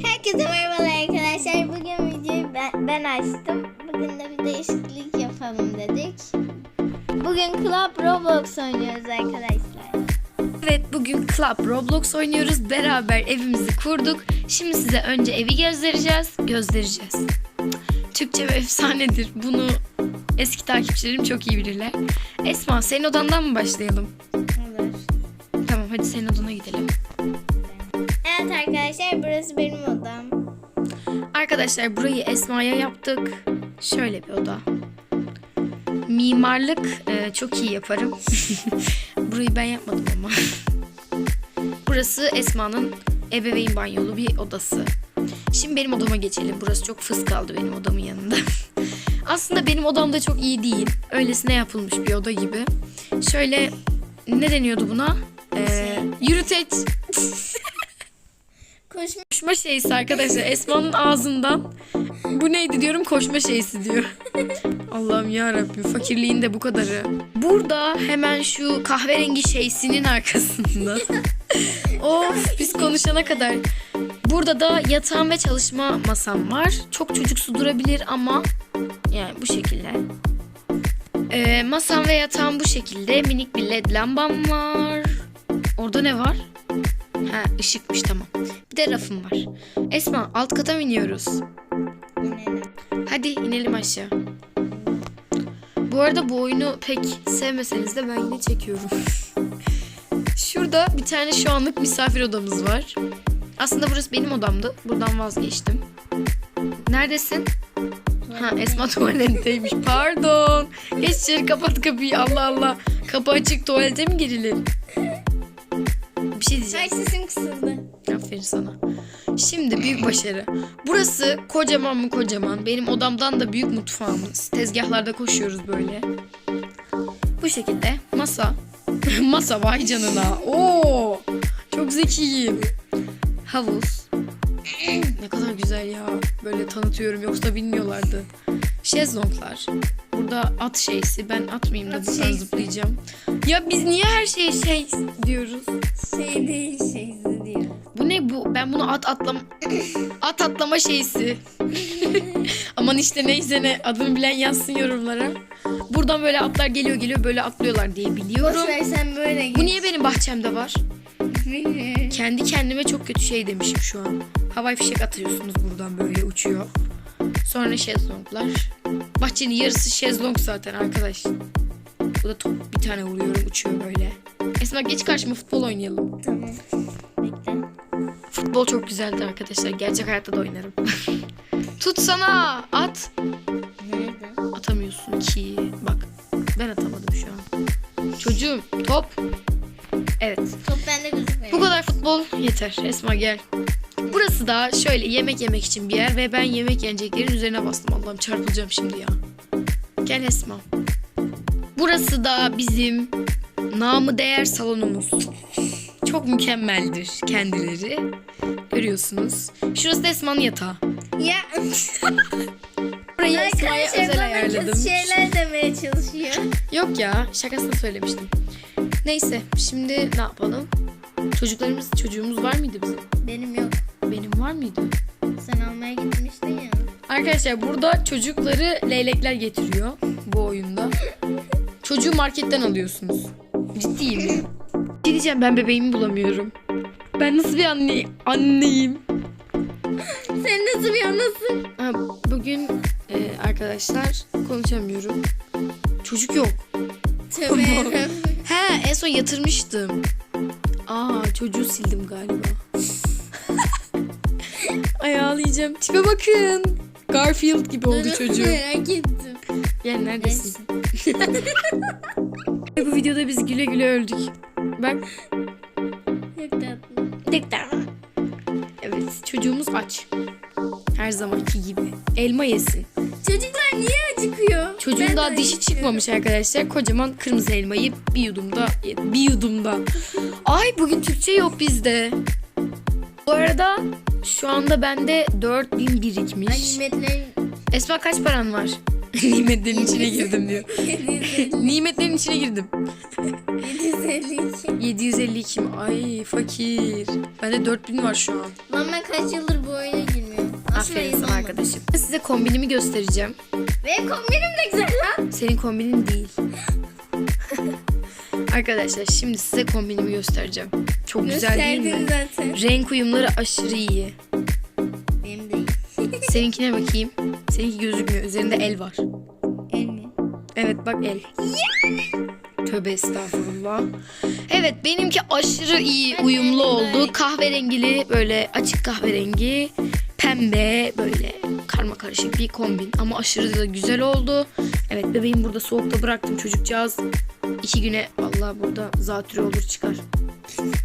Herkese merhabalar arkadaşlar. Bugün videoyu ben, ben açtım. Bugün de bir değişiklik yapalım dedik. Bugün Club Roblox oynuyoruz arkadaşlar. Evet bugün Club Roblox oynuyoruz. Beraber evimizi kurduk. Şimdi size önce evi göstereceğiz. Gözlereceğiz. Türkçe ve efsanedir. Bunu eski takipçilerim çok iyi bilirler. Esma senin odandan mı başlayalım? Olur. Tamam hadi senin odana gidelim. Evet arkadaşlar burası benim odam. Arkadaşlar burayı Esma'ya yaptık. Şöyle bir oda. Mimarlık e, çok iyi yaparım. Burayı ben yapmadım ama. Burası Esma'nın ebeveyn banyolu bir odası. Şimdi benim odama geçelim. Burası çok fıs kaldı benim odamın yanında. Aslında benim odam da çok iyi değil. Öylesine yapılmış bir oda gibi. Şöyle ne deniyordu buna? Ee, yürüteç. Koşma. Koşma şeysi arkadaşlar. Esma'nın ağzından bu neydi diyorum koşma şeysi diyor. Allah'ım ya Rabbim fakirliğin de bu kadarı. Burada hemen şu kahverengi şeysinin arkasında. of biz konuşana kadar. Burada da yatağım ve çalışma masam var. Çok çocuksu durabilir ama yani bu şekilde. Ee, masam ve yatağım bu şekilde. Minik bir led lambam var. Orada ne var? Ha ışıkmış tamam. Bir de rafım var. Esma alt kata mı iniyoruz? İnelim. Hadi inelim aşağı. Bu arada bu oyunu pek sevmeseniz de ben yine çekiyorum. Şurada bir tane şu anlık misafir odamız var. Aslında burası benim odamdı. Buradan vazgeçtim. Neredesin? Ha Esma tuvaletteymiş. Pardon. Geç içeri kapat kapıyı. Allah Allah. Kapı açık tuvalete mi girilir? Bir şey diyeceğim. Ay sesim kısıldı. Aferin sana. Şimdi büyük başarı. Burası kocaman mı kocaman. Benim odamdan da büyük mutfağımız. Tezgahlarda koşuyoruz böyle. Bu şekilde masa. masa vay canına. Oo! Çok zekiyim. Havuz. ne kadar güzel ya. Böyle tanıtıyorum yoksa bilmiyorlardı. Şezlonglar. Burada at şeysi. Ben atmayayım da At buradan şeysi. zıplayacağım. Ya biz niye her şeye şey diyoruz? Şey değil. Bu ne bu? Ben bunu at atlama at atlama şeysi. Aman işte neyse ne adını bilen yazsın yorumlara. Buradan böyle atlar geliyor geliyor böyle atlıyorlar diye biliyorum. Boş ver sen böyle git. Bu niye benim bahçemde var? Kendi kendime çok kötü şey demişim şu an. Havai fişek atıyorsunuz buradan böyle uçuyor. Sonra şezlonglar. Bahçenin yarısı şezlong zaten arkadaş. Bu da top bir tane vuruyorum uçuyor böyle. Esma geç karşıma futbol oynayalım. Tamam. Bekle. Futbol çok güzeldi arkadaşlar. Gerçek hayatta da oynarım. Tutsana at. Nerede? Atamıyorsun ki. Bak ben atamadım şu an. Çocuğum top. Evet. Top bende gözükmüyor. Bu kadar futbol yeter. Esma gel. Burası da şöyle yemek yemek için bir yer ve ben yemek yeneceklerin üzerine bastım. Allah'ım çarpılacağım şimdi ya. Gel Esma. Burası da bizim namı değer salonumuz. Çok mükemmeldir kendileri. Görüyorsunuz. Şurası da Esma'nın yatağı. Ya Burayı Esma'ya özel ayarladım. şeyler demeye çalışıyor. Yok ya şakasını söylemiştim. Neyse şimdi ne yapalım? Çocuklarımız çocuğumuz var mıydı bizim? Benim yok. Benim var mıydı? Sen almaya gitmiştin ya. Arkadaşlar burada çocukları leylekler getiriyor bu oyunda. Çocuğu marketten alıyorsunuz. Ciddiyim. Bir şey diyeceğim ben bebeğimi bulamıyorum. Ben nasıl bir anne anneyim? Sen nasıl bir anasın? Ha, bugün e, arkadaşlar konuşamıyorum. Çocuk yok. Tövbe yarabbim. He en son yatırmıştım. Aa çocuğu sildim galiba. Ay ağlayacağım. Tipe bakın. Garfield gibi oldu çocuğum. Merak ettim. Gel neredesin? Bu videoda biz güle güle öldük. Bak. Çok tatlı. Dak. Evet çocuğumuz aç. Her zamanki gibi. Elma yesin. Çocuklar niye acıkıyor? Çocuğun Ben daha de dişi acıkıyorum. çıkmamış arkadaşlar. Kocaman kırmızı elmayı bir yudumda. Bir yudumda. Ay bugün Türkçe yok bizde. Bu arada şu anda bende 4000 Ay birikmiş. nimetlerin Esma kaç paran var? Nimetlerin içine girdim diyor. 750, Nimetlerin içine girdim. 752. 752 mi? Ay fakir. Bende 4000 var şu an. Lan ben kaç yıldır bu oyunu Aferin yıl sana olmadı. arkadaşım. Size kombinimi göstereceğim. Ve kombinim de güzel lan. Senin kombinin değil. Arkadaşlar şimdi size kombinimi göstereceğim. Çok güzel değil mi? Zaten. Renk uyumları aşırı iyi. Benim değil. Seninkine bakayım. Seninki gözükmüyor. Üzerinde el var. El mi? Evet bak el. Tövbe estağfurullah. Evet benimki aşırı iyi uyumlu oldu. Kahverengili böyle açık kahverengi pembe böyle karma karışık bir kombin ama aşırı da güzel oldu. Evet bebeğim burada soğukta bıraktım çocukcağız. iki güne vallahi burada zatürre olur çıkar.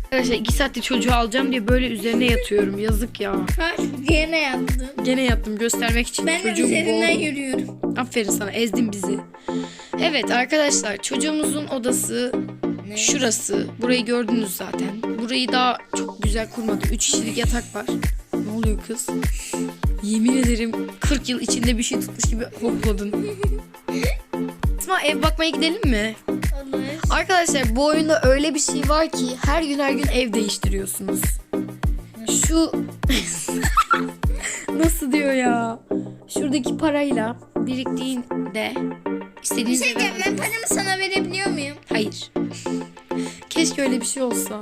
Arkadaşlar iki saattir çocuğu alacağım diye böyle üzerine yatıyorum. Yazık ya. Ha gene yaptım. Gene yattım göstermek için. Ben de Çocuğum üzerinden boğuldu. yürüyorum. Aferin sana ezdin bizi. Evet arkadaşlar çocuğumuzun odası Ne? şurası. Burayı gördünüz zaten. Burayı daha çok güzel kurmadım. 3 kişilik yatak var. Ne oluyor kız? Yemin ederim 40 yıl içinde bir şey tutmuş gibi hopladın. Esma ev bakmaya gidelim mi? Arkadaşlar bu oyunda öyle bir şey var ki her gün her gün ev değiştiriyorsunuz. Şu nasıl diyor ya? Şuradaki parayla biriktiğinde istediğiniz Şey diyeceğim ben paramı sana verebiliyor muyum? Hayır. Keşke öyle bir şey olsa.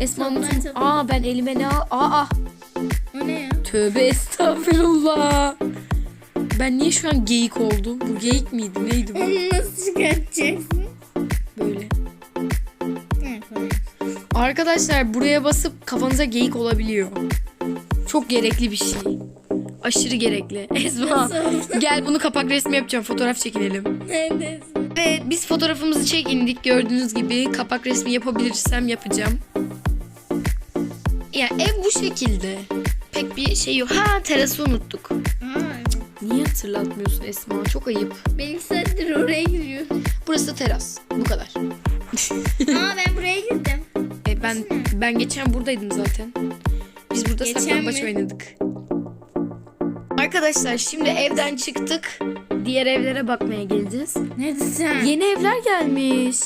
Esma'nın Tamam, ben Aa ben elime ne al? Aa O ne ya? tövbe estağfurullah. Ben niye şu an geyik oldum? Bu geyik miydi? Neydi bu? Onu nasıl çıkartacaksın? Arkadaşlar buraya basıp kafanıza geyik olabiliyor. Çok gerekli bir şey. Aşırı gerekli. Esma gel bunu kapak resmi yapacağım. Fotoğraf çekinelim. Neredesin? Ve biz fotoğrafımızı çekindik. Gördüğünüz gibi kapak resmi yapabilirsem yapacağım. Ya ev bu şekilde. Pek bir şey yok. Ha terası unuttuk. Niye hatırlatmıyorsun Esma? Çok ayıp. ben iki saattir oraya giriyorum. Burası teras. Bu kadar. Aa ben buraya girdim. Ben ben geçen buradaydım zaten. Biz burada Geçen saklambaç mi? oynadık. Arkadaşlar şimdi evden çıktık. Diğer evlere bakmaya geleceğiz. Neredesin? Yeni evler gelmiş.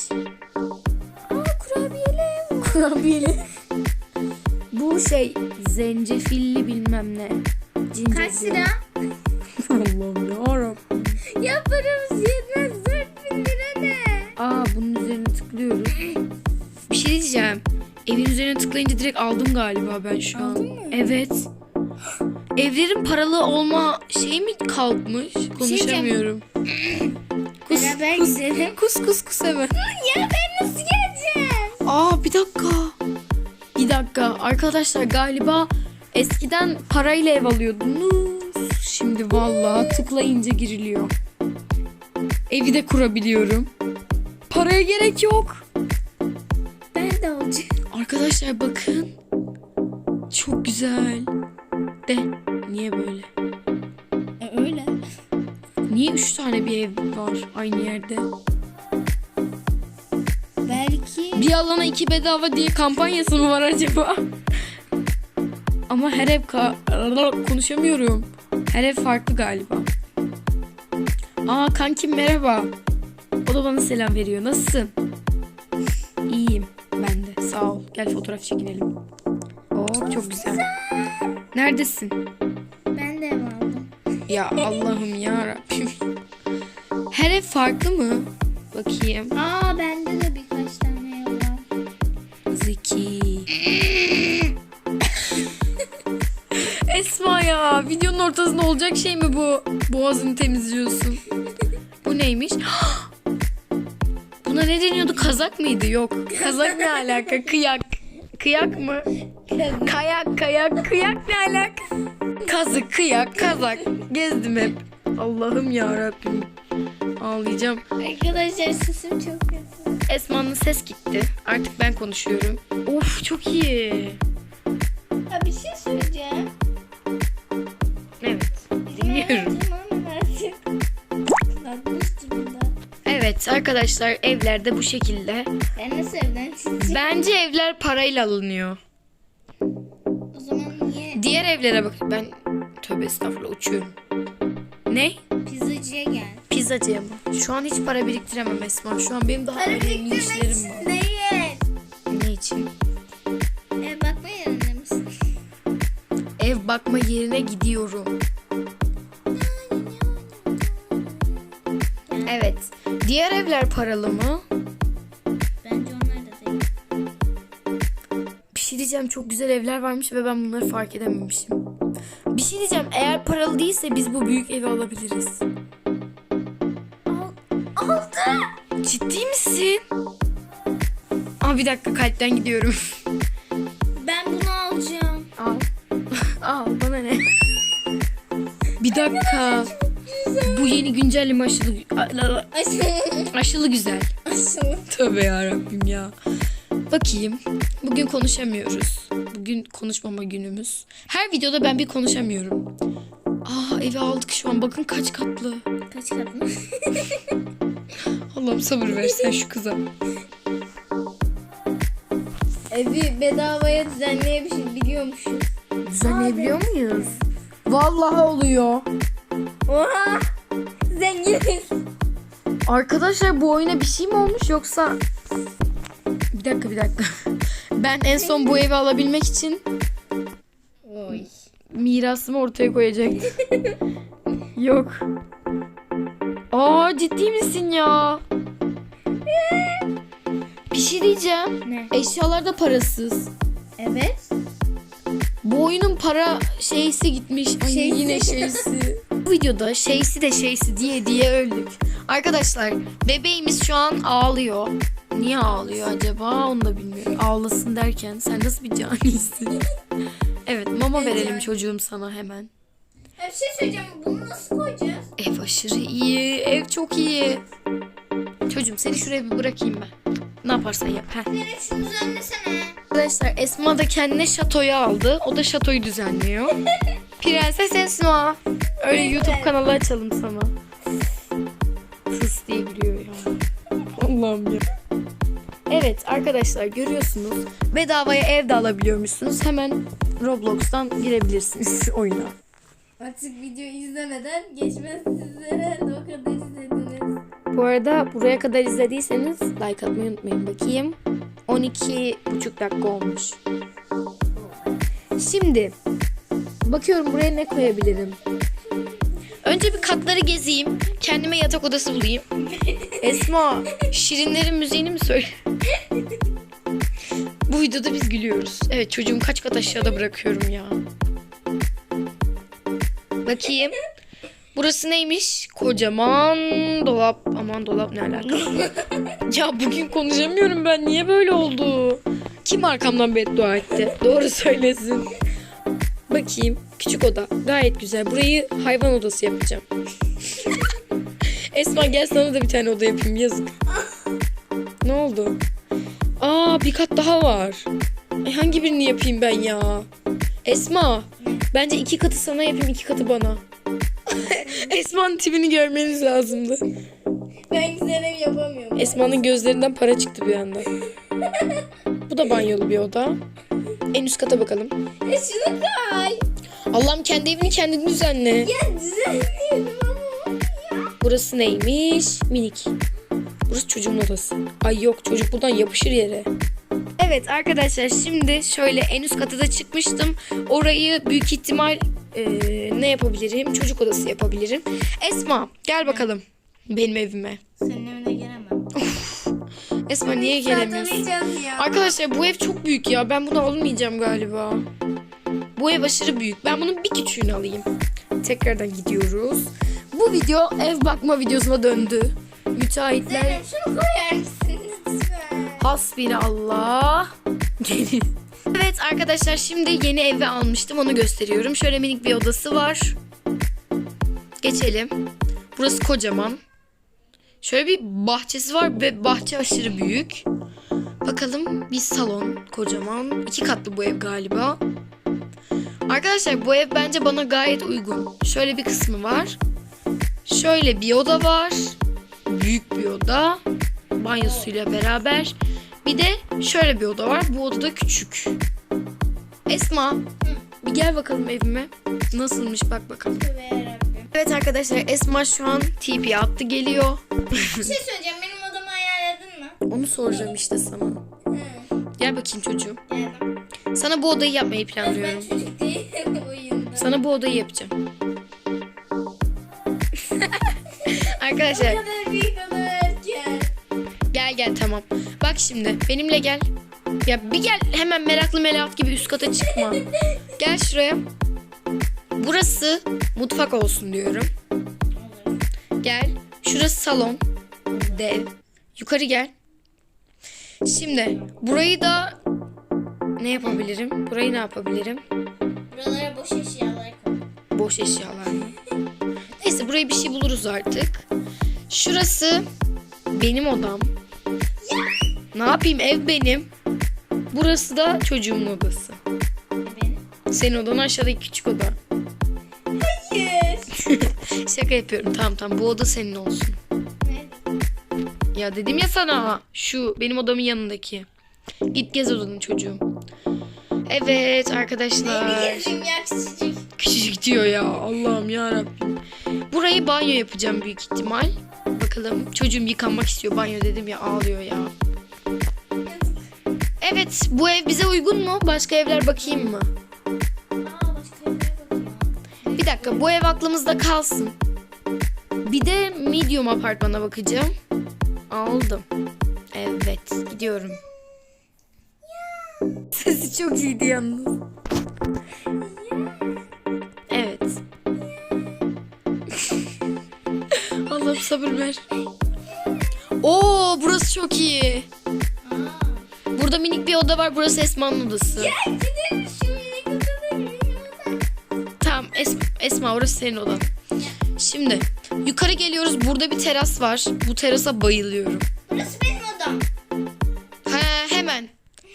Aa kurabiyeli. Kurabiyeli. Bu şey zencefilli bilmem ne. Cincir Kaç lira? Allah'ım. Ya paramız Evin üzerine tıklayınca direkt aldım galiba ben şu an. Aldın mı? Evet. Evlerin paralı olma şeyi mi kalkmış? Konuşamıyorum. Kus, Beraber kus, gidelim. kus kus kus hemen. Ya ben nasıl geleceğim? Aa bir dakika. Bir dakika. Arkadaşlar galiba eskiden parayla ev alıyordunuz. Şimdi vallahi tıklayınca giriliyor. Evi de kurabiliyorum. Paraya gerek yok. Olacağım. Arkadaşlar bakın. Çok güzel. De niye böyle? E, öyle. Niye üç tane bir ev var aynı yerde? Belki. Bir alana iki bedava diye kampanyası mı var acaba? Ama her ev ka- konuşamıyorum. Her ev farklı galiba. Aa kankim merhaba. O da bana selam veriyor. Nasılsın? Sağ ol. Gel fotoğraf çekinelim. Oo çok güzel. Neredesin? Ben de ev aldım. Ya Allah'ım ya Rabbim. Her ev farklı mı? Bakayım. Aa bende de birkaç tane ev var. Zeki. Esma ya videonun ortasında olacak şey mi bu? Boğazını temizliyorsun. Bu neymiş? Ne deniyordu? Kazak mıydı? Yok. Kazak ne alaka? Kıyak. Kıyak mı? Kayak, kayak, kıyak ne alaka? Kazık, kıyak, kazak. Gezdim hep. Allah'ım ya Rabbim. Ağlayacağım. Arkadaşlar sesim çok kötü. Esma'nın ses gitti. Artık ben konuşuyorum. Of çok iyi. Ya bir şey söyleyeceğim. Evet. Dinliyorum. Evet arkadaşlar evlerde bu şekilde. Ben nasıl evden çıkacağım? Bence evler parayla alınıyor. O zaman niye Diğer evlere bak. Ben tövbe estağfurullah uçuyorum. Ne? pizzacıya gel? Pizzacıya mı? Şu an hiç para biriktiremem Esma. Şu an benim daha Para önemli biriktirmek işlerim için var. değil. Ne için? Ev bakma yerinde misin? Ev bakma yerine gidiyorum. Diğer evler paralı mı? Bence onlar da değil. Bir şey diyeceğim çok güzel evler varmış ve ben bunları fark edememişim. Bir şey diyeceğim eğer paralı değilse biz bu büyük evi alabiliriz. Aldı. Ciddi misin? Aa bir dakika kalpten gidiyorum. Ben bunu alacağım. Al. Al bana ne? Bir dakika. Bu yeni güncelleme aşılı, aşılı güzel. Aşağı. Tövbe yarabbim ya. Bakayım. Bugün konuşamıyoruz. Bugün konuşmama günümüz. Her videoda ben bir konuşamıyorum. Aa evi aldık şu an. Bakın kaç katlı. Kaç kat mı? Allah'ım sabır ver sen şu kıza. Evi bedavaya düzenleyemişiz biliyormuşuz. Düzenleyebiliyor muyuz? Vallahi oluyor. Oha! Zenginiz. Arkadaşlar bu oyuna bir şey mi olmuş yoksa... Bir dakika bir dakika. Ben en son bu evi alabilmek için Oy. mirasımı ortaya koyacaktım. Yok. Aa ciddi misin ya? Bir şey diyeceğim. Ne? Eşyalar da parasız. Evet. Bu oyunun para şeysi gitmiş. Ay Şeysi. yine şeysi. Bu videoda şeysi de şeysi diye diye öldük. Arkadaşlar bebeğimiz şu an ağlıyor. Niye ağlıyor acaba onu da bilmiyorum. Ağlasın derken sen nasıl bir canisin? evet mama verelim çocuğum sana hemen. Bir şey söyleyeceğim. Bunu nasıl koyacağız? Ev aşırı iyi. Ev çok iyi. Çocuğum seni şuraya bir bırakayım ben. Ne yaparsan yap. Heh. Nereye şunu düzenlesene. Arkadaşlar Esma da kendine şatoyu aldı. O da şatoyu düzenliyor. Prenses Esma. Öyle YouTube kanalı açalım sana. Sus diye gülüyor ya. Allah'ım ya. Evet arkadaşlar görüyorsunuz. Bedavaya ev de alabiliyormuşsunuz. Hemen Roblox'tan girebilirsiniz oyuna. Artık video izlemeden geçmez sizlere o kadar izlediniz. Bu arada buraya kadar izlediyseniz like atmayı unutmayın. Bakayım. 12,5 dakika olmuş. Şimdi bakıyorum buraya ne koyabilirim. Önce bir katları gezeyim. Kendime yatak odası bulayım. Esma, Şirinlerin müziğini mi söyle? Bu videoda biz gülüyoruz. Evet çocuğum kaç kat aşağıda bırakıyorum ya. Bakayım. Burası neymiş? Kocaman dolap. Aman dolap ne alaka? ya bugün konuşamıyorum ben. Niye böyle oldu? Kim arkamdan beddua etti? Doğru söylesin. Bakayım. Küçük oda. Gayet güzel. Burayı hayvan odası yapacağım. Esma gel sana da bir tane oda yapayım. Yazık. Ne oldu? Aa bir kat daha var. Ay, hangi birini yapayım ben ya? Esma. Bence iki katı sana yapayım, iki katı bana. Esma'nın tipini görmeniz lazımdı. Ben güzel ev yapamıyorum. Esma'nın gözlerinden para çıktı bir anda. Bu da banyolu bir oda. En üst kata bakalım. E şunu koy. Allah'ım kendi evini kendin düzenle. Ya düzenleyelim ama. Burası neymiş? Minik. Burası çocuğun odası. Ay yok çocuk buradan yapışır yere. Evet arkadaşlar şimdi şöyle en üst kata da çıkmıştım. Orayı büyük ihtimal eee, ne yapabilirim? Çocuk odası yapabilirim. Esma gel bakalım benim evime. Senin evine. Esma niye gelemiyorsun? Arkadaşlar bu ev çok büyük ya. Ben bunu almayacağım galiba. Bu ev aşırı büyük. Ben bunun bir küçüğünü alayım. Tekrardan gidiyoruz. Bu video ev bakma videosuna döndü. Müteahhitler Zeynep şunu koyar mısın lütfen? hasbinallah. Gelin. Evet arkadaşlar şimdi yeni evi almıştım. Onu gösteriyorum. Şöyle minik bir odası var. Geçelim. Burası kocaman. Şöyle bir bahçesi var ve bahçe aşırı büyük. Bakalım bir salon kocaman. iki katlı bu ev galiba. Arkadaşlar bu ev bence bana gayet uygun. Şöyle bir kısmı var. Şöyle bir oda var. Büyük bir oda. Banyosuyla beraber. Bir de şöyle bir oda var. Bu oda da küçük. Esma bir gel bakalım evime. Nasılmış bak bakalım. Yarabbim. Evet arkadaşlar Esma şu an TP attı geliyor. Bir şey söyleyeceğim. Benim odamı ayarladın mı? Onu soracağım işte sana. Hı. Gel bakayım çocuğum. Geldim. Sana bu odayı yapmayı Ben planlıyorum. çocuk değilim oyunda. Sana bu odayı yapacağım. Arkadaşlar kadar büyük gel gel tamam. Bak şimdi benimle gel. Ya bir gel hemen meraklı melahat gibi üst kata çıkma. Gel şuraya. Burası mutfak olsun diyorum. Gel. Şurası salon. Dev. Yukarı gel. Şimdi burayı da ne yapabilirim? Burayı ne yapabilirim? Buralara boş eşyalar koy. Boş eşyalar mı? Neyse buraya bir şey buluruz artık. Şurası benim odam. Ne yapayım ev benim. Burası da çocuğumun odası. Benim. Senin odan aşağıdaki küçük oda. Şaka yapıyorum tamam tamam bu oda senin olsun. Ya dedim ya sana şu benim odamın yanındaki. Git gez odanın çocuğum. Evet arkadaşlar. Gezim ya küçücük. Küçücük diyor ya Allah'ım ya Rabbim. Burayı banyo yapacağım büyük ihtimal. Bakalım çocuğum yıkanmak istiyor banyo dedim ya ağlıyor ya. Evet bu ev bize uygun mu? Başka evler bakayım mı? Dakika bu ev aklımızda kalsın. Bir de medium apartmana bakacağım. Aldım. Evet gidiyorum. Sesi çok iyiydi yalnız. Evet. Allah'ım sabır ver. Oo burası çok iyi. Burada minik bir oda var. Burası Esma'nın odası. Esma orası senin odan. Şimdi yukarı geliyoruz. Burada bir teras var. Bu terasa bayılıyorum. Burası benim odam. Ha hemen.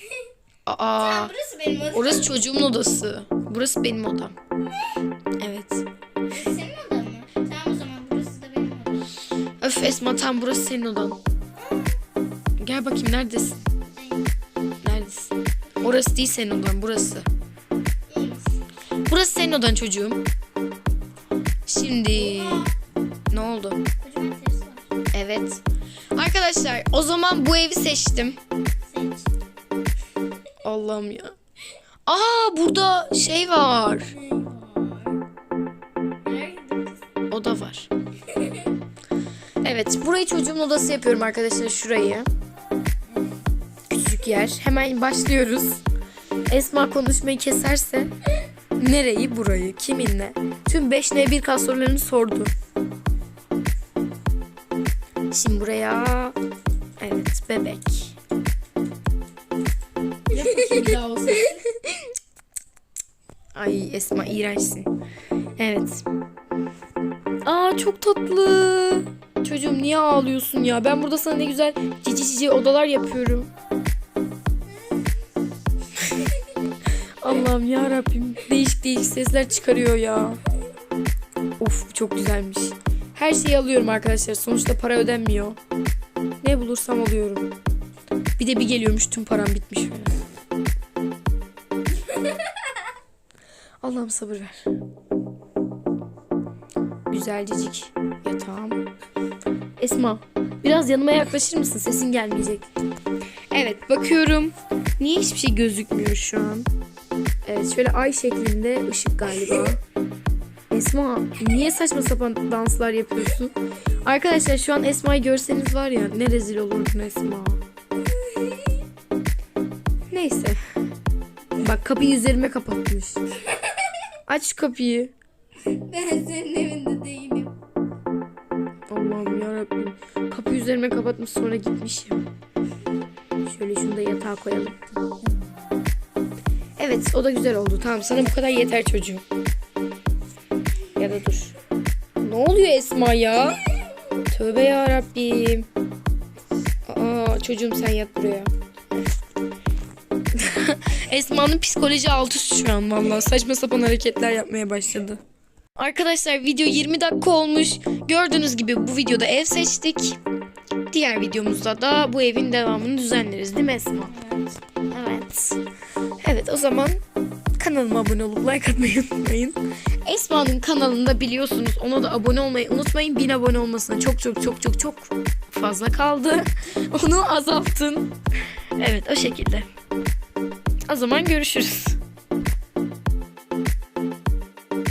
Aa, Aa, burası benim odam. orası çocuğumun odası. Burası benim odam. Evet. Burası senin odan mı? Tamam o zaman burası da benim odam. Öf Esma tam burası senin odan. Gel bakayım neredesin? Neredesin? Orası değil senin odan burası. Burası senin odan çocuğum. Şimdi ne oldu? Evet. Arkadaşlar o zaman bu evi seçtim. Seç. Allah'ım ya. Aa burada şey var. Nereye gidiyoruz? O da var. Evet burayı çocuğumun odası yapıyorum arkadaşlar şurayı. Küçük yer. Hemen başlıyoruz. Esma konuşmayı keserse nereyi burayı kiminle tüm 5N1 kas sorularını sordu. Şimdi buraya evet bebek. Ay Esma iğrençsin. Evet. Aa çok tatlı. Çocuğum niye ağlıyorsun ya? Ben burada sana ne güzel cici cici odalar yapıyorum. Allah'ım ya Rabbim. Değişik değişik sesler çıkarıyor ya. Of çok güzelmiş. Her şeyi alıyorum arkadaşlar. Sonuçta para ödenmiyor. Ne bulursam alıyorum. Bir de bir geliyormuş tüm param bitmiş. Allah'ım sabır ver. Güzelcecik yatağım. Esma biraz yanıma yaklaşır mısın? Sesin gelmeyecek. Evet bakıyorum. Niye hiçbir şey gözükmüyor şu an? Evet şöyle ay şeklinde ışık galiba. Esma niye saçma sapan danslar yapıyorsun? Arkadaşlar şu an Esma'yı görseniz var ya ne rezil olurdun Esma. Neyse. Bak kapıyı üzerime kapatmış. Aç şu kapıyı. Ben senin evinde değilim. Allah'ım yarabbim. Kapıyı üzerime kapatmış sonra gitmiş ya. Şöyle şunu da yatağa koyalım. Evet o da güzel oldu. Tamam sana bu kadar yeter çocuğum. Ya da dur. Ne oluyor Esma ya? Tövbe yarabbim. Aa çocuğum sen yat buraya. Esma'nın psikoloji alt üst şu an vallahi saçma sapan hareketler yapmaya başladı. Arkadaşlar video 20 dakika olmuş. Gördüğünüz gibi bu videoda ev seçtik. Diğer videomuzda da bu evin devamını düzenleriz değil mi Esma? Evet. Evet. Evet o zaman kanalıma abone olup like atmayı unutmayın. Esma'nın kanalında biliyorsunuz ona da abone olmayı unutmayın. 1000 abone olmasına çok çok çok çok çok fazla kaldı. Onu azaltın. Evet o şekilde. O zaman görüşürüz.